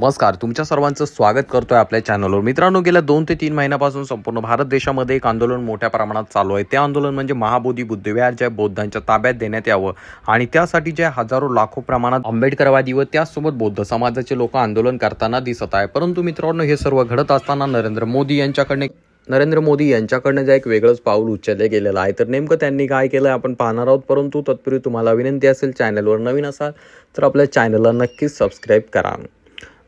नमस्कार तुमच्या सर्वांचं स्वागत करतोय आपल्या चॅनलवर मित्रांनो गेल्या दोन ते तीन महिन्यापासून संपूर्ण भारत देशामध्ये एक आंदोलन मोठ्या प्रमाणात चालू आहे. ते आंदोलन म्हणजे महाबोधी बुद्धविहार ज्या बौद्धांच्या ताब्यात देण्यात यावं आणि त्यासाठी जे हजारो लाखो प्रमाणात आंबेडकरवादी व त्याचसोबत बौद्ध समाजाचे लोक आंदोलन करताना दिसत आहे. परंतु मित्रांनो हे सर्व घडत असताना नरेंद्र मोदी यांच्याकडे नरेंद्र मोदी यांच्याकडनं जे एक वेगळंच पाऊल उचलले गेलेलं आहे. तर नेमकं त्यांनी काय केलं आपण पाहणार आहोत. परंतु तत्पूर्वी तुम्हाला विनंती असेल चॅनलवर नवीन असाल तर आपल्या चॅनलला नक्कीच सबस्क्राईब करा.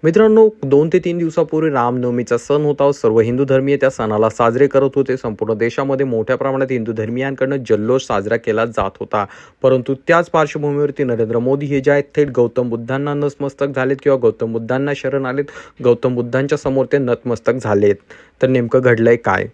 मित्रांनो दोन ते तीन दिवसापूर्वी रामनवमीचा सण होता. सर्व हिंदू धर्मीय त्या सणाला साजरे करत होते. संपूर्ण देशामध्ये मोठ्या प्रमाणात हिंदू धर्मियांकडनं जल्लोष साजरा केला जात होता. परंतु त्याच पार्श्वभूमीवरती नरेंद्र मोदी हे जे आहेत थेट गौतम बुद्धांना नतमस्तक झालेत किंवा गौतम बुद्धांना शरण आलेत गौतम बुद्धांच्या समोर ते नतमस्तक झालेत. तर नेमकं घडलंय काय?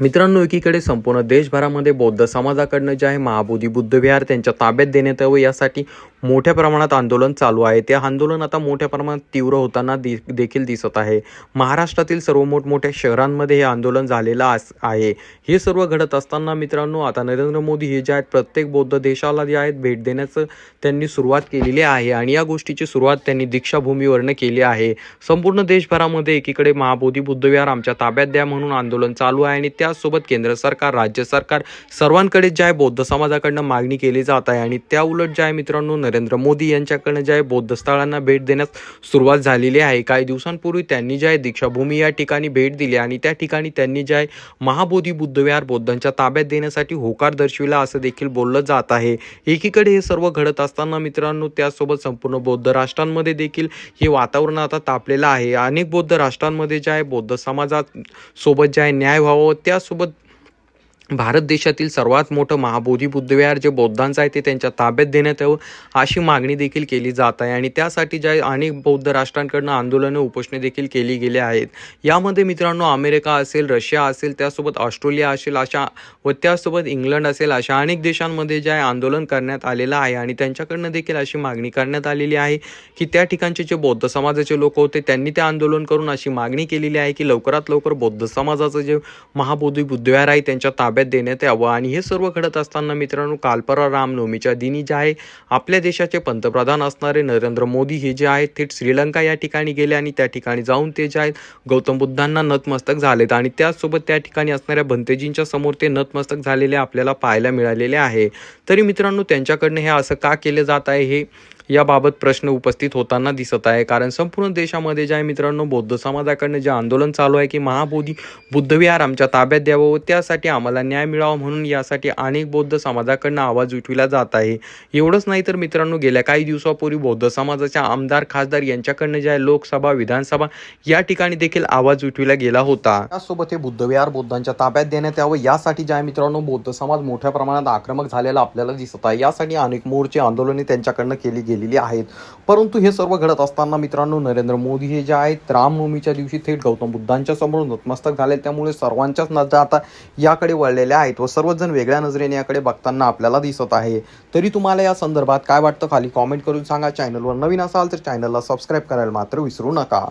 मित्रांनो एकीकडे संपूर्ण देशभरामध्ये बौद्ध समाजाकडनं जे आहे महाबोधी बुद्धविहार त्यांच्या ताब्यात देण्यात यावं यासाठी मोठ्या प्रमाणात आंदोलन चालू आहे. ते आंदोलन आता मोठ्या प्रमाणात तीव्र होताना दि देखील दिसत आहे. महाराष्ट्रातील सर्व मोठमोठ्या शहरांमध्ये हे आंदोलन झालेलं आस आहे. हे सर्व घडत असताना मित्रांनो आता नरेंद्र मोदी हे जे आहेत प्रत्येक बौद्ध देशाला जे आहेत भेट देण्याचं त्यांनी सुरुवात केलेली आहे आणि या गोष्टीची सुरुवात त्यांनी दीक्षाभूमीवरनं केली आहे. संपूर्ण देशभरामध्ये एकीकडे महाबोधी बुद्धविहार आमच्या ताब्यात द्या म्हणून आंदोलन चालू आहे आणि त्याचसोबत केंद्र सरकार राज्य सरकार सर्वांकडे जे आहे बौद्ध समाजाकडनं मागणी केली जात आहे आणि त्या उलट जे आहे मित्रांनो नरेंद्र मोदी यांच्याकडनं जे आहे बौद्ध स्थळांना भेट देण्यास सुरुवात झालेली आहे. काही दिवसांपूर्वी त्यांनी जे आहे दीक्षाभूमी या ठिकाणी भेट दिली आणि त्या ठिकाणी त्यांनी जे आहे महाबोधी बुद्धविहार बौद्धांच्या ताब्यात देण्यासाठी होकार दर्शविला असं देखील बोललं जात आहे. एकीकडे हे सर्व घडत असताना मित्रांनो त्यासोबत संपूर्ण बौद्ध राष्ट्रांमध्ये देखील हे वातावरण आता तापलेलं आहे. अनेक बौद्ध राष्ट्रांमध्ये जे आहे बौद्ध समाजात सोबत जे आहे न्याय व्हावं त्यासोबत भारत देशातील सर्वात मोठं महाबोधी बुद्धविहार जे बौद्धांचं आहे ते त्यांच्या ताब्यात देण्यात यावं अशी मागणी देखील केली जात आहे. आणि त्यासाठी ज्या अनेक बौद्ध राष्ट्रांकडनं आंदोलनं उपोषणे देखील केली गेली आहेत. यामध्ये मित्रांनो अमेरिका असेल रशिया असेल त्यासोबत ऑस्ट्रेलिया असेल अशा व त्यासोबत इंग्लंड असेल अशा अनेक देशांमध्ये जे आंदोलन करण्यात आलेलं आहे. आणि त्यांच्याकडनं देखील अशी मागणी करण्यात आलेली आहे की त्या ठिकाणचे जे बौद्ध समाजाचे लोक होते त्यांनी ते आंदोलन करून अशी मागणी केलेली आहे की लवकरात लवकर बौद्ध समाजाचं जे महाबोधी बुद्धविहार आहे त्यांच्या ताब्यात ताब्यात देण्यात यावं. आणि हे सर्व घडत असताना मित्रांनो कालपरा रामनवमीच्या दिनी जे आहे आपल्या देशाचे पंतप्रधान असणारे नरेंद्र मोदी हे जे आहेत थेट श्रीलंका या ठिकाणी गेले आणि त्या ठिकाणी जाऊन ते जे आहेत गौतम बुद्धांना नतमस्तक झालेत. आणि त्याचसोबत त्या ठिकाणी असणाऱ्या भंतेजींच्या समोर ते नतमस्तक झालेले आपल्याला पाहायला मिळालेले आहे. तरी मित्रांनो त्यांच्याकडनं हे असं का केलं जात आहे हे याबाबत प्रश्न उपस्थित होताना दिसत आहे. कारण संपूर्ण देशामध्ये जे आहे मित्रांनो बौद्ध समाजाकडनं जे आंदोलन चालू आहे की महाबोधी बुद्धविहार आमच्या ताब्यात द्यावं व त्यासाठी आम्हाला न्याय मिळावा म्हणून यासाठी अनेक बौद्ध समाजाकडनं आवाज उठविला जात आहे. एवढंच नाही तर मित्रांनो गेल्या काही दिवसापूर्वी बौद्ध समाजाच्या आमदार खासदार यांच्याकडनं जे आहे लोकसभा विधानसभा या ठिकाणी देखील आवाज उठविला गेला होता. त्यासोबत हे बुद्धविहार बौद्धांच्या ताब्यात देण्यात यावं यासाठी जे आहे मित्रांनो बौद्ध समाज मोठ्या प्रमाणात आक्रमक झालेला आपल्याला दिसत आहे. यासाठी अनेक मोर्चे आंदोलने त्यांच्याकडनं केली गेलेली आहेत. परंतु हे सर्व घडत असताना मित्रांनो नरेंद्र मोदी हे जे आहेत रामनवमीच्या दिवशी थेट गौतम बुद्धांच्या समोर नतमस्तक झाले. त्यामुळे सर्वांच्याच नजर आता याकडे वळलेल्या आहेत व सर्वजण वेगळ्या नजरेने याकडे बघताना आपल्याला दिसत आहे. तरी तुम्हाला या संदर्भात काय वाटतं खाली कॉमेंट करून सांगा. चॅनलवर नवीन असाल तर चॅनलला सबस्क्राईब करायला मात्र विसरू नका.